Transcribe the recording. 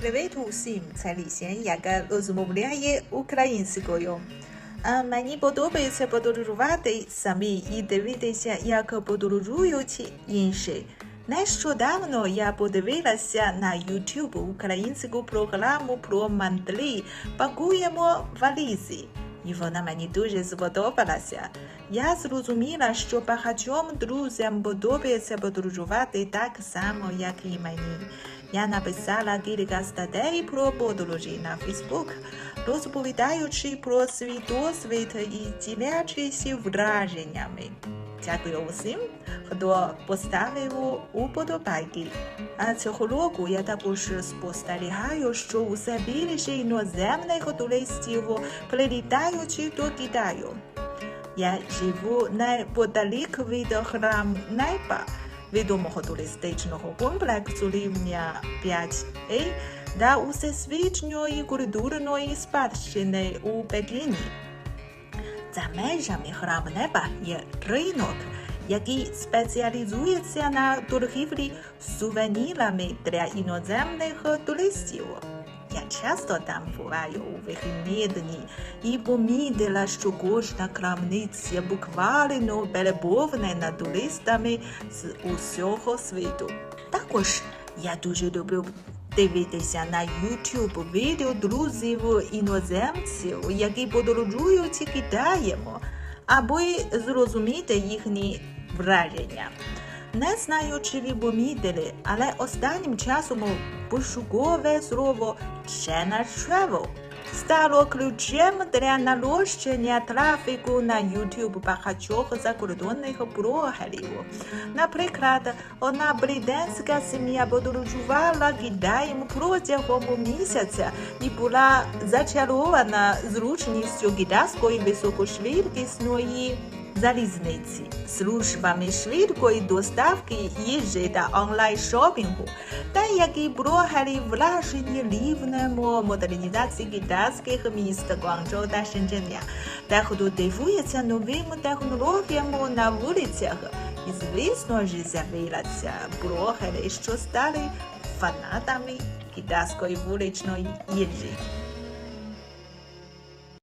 Привіт усім! Це Лісін, яка розмовляє українською. А мені подобається подорожувати самі і дивитися, як подорожують інші. Нещодавно я подивилася на YouTube українську програму про мандрі «Пакуємо валізи». І вона мені дуже сподобалася. Я зрозуміла, що багатьом друзям подобається подорожувати так само, як і мені. Я написала кілька статей про подорожі на Фейсбук, розповідаючи про свій досвід і ділячися враженнями. Дякую усім, хто поставив уподобайки. А цього року я також спостерігаю, що усе більше іноземних туристів прилітають до Китаю. Я живу неподалік від храм Найпа, відомого туристичного комплексу рівня 5А та усесвітньої культурної спадщини у Пекіні. За межами храм неба є ринок, який спеціалізується на торгівлі сувенірами для іноземних туристів. Я часто там буваю у вихідні дні і помітила, що кожна крамниця буквально переповнена туристами з усього світу. Також я дуже люблю дивитися на YouTube відео друзів іноземців, які подорожують Китаєм, аби зрозуміти їхні враження. Не знаю, чи ви помітили, але останнім часом пошукове слово «China Travel» стало ключем для нарощення трафіку на YouTube багатьох закордонних блогерів. Наприклад, одна британська сім'я подорожувала Китаєм протягом місяця і була зачарована зручністю китайської високошвидкісної залізниці, службами швидкої доставки їжі та онлайн-шопінгу, та які блогери вражені рівнем модернізації китайських міст Гуанчжоу та Шенчженя, та хто дивується новим технологіям на вулицях. І, звісно ж, з'явилися блогери, що стали фанатами китайської вуличної їжі.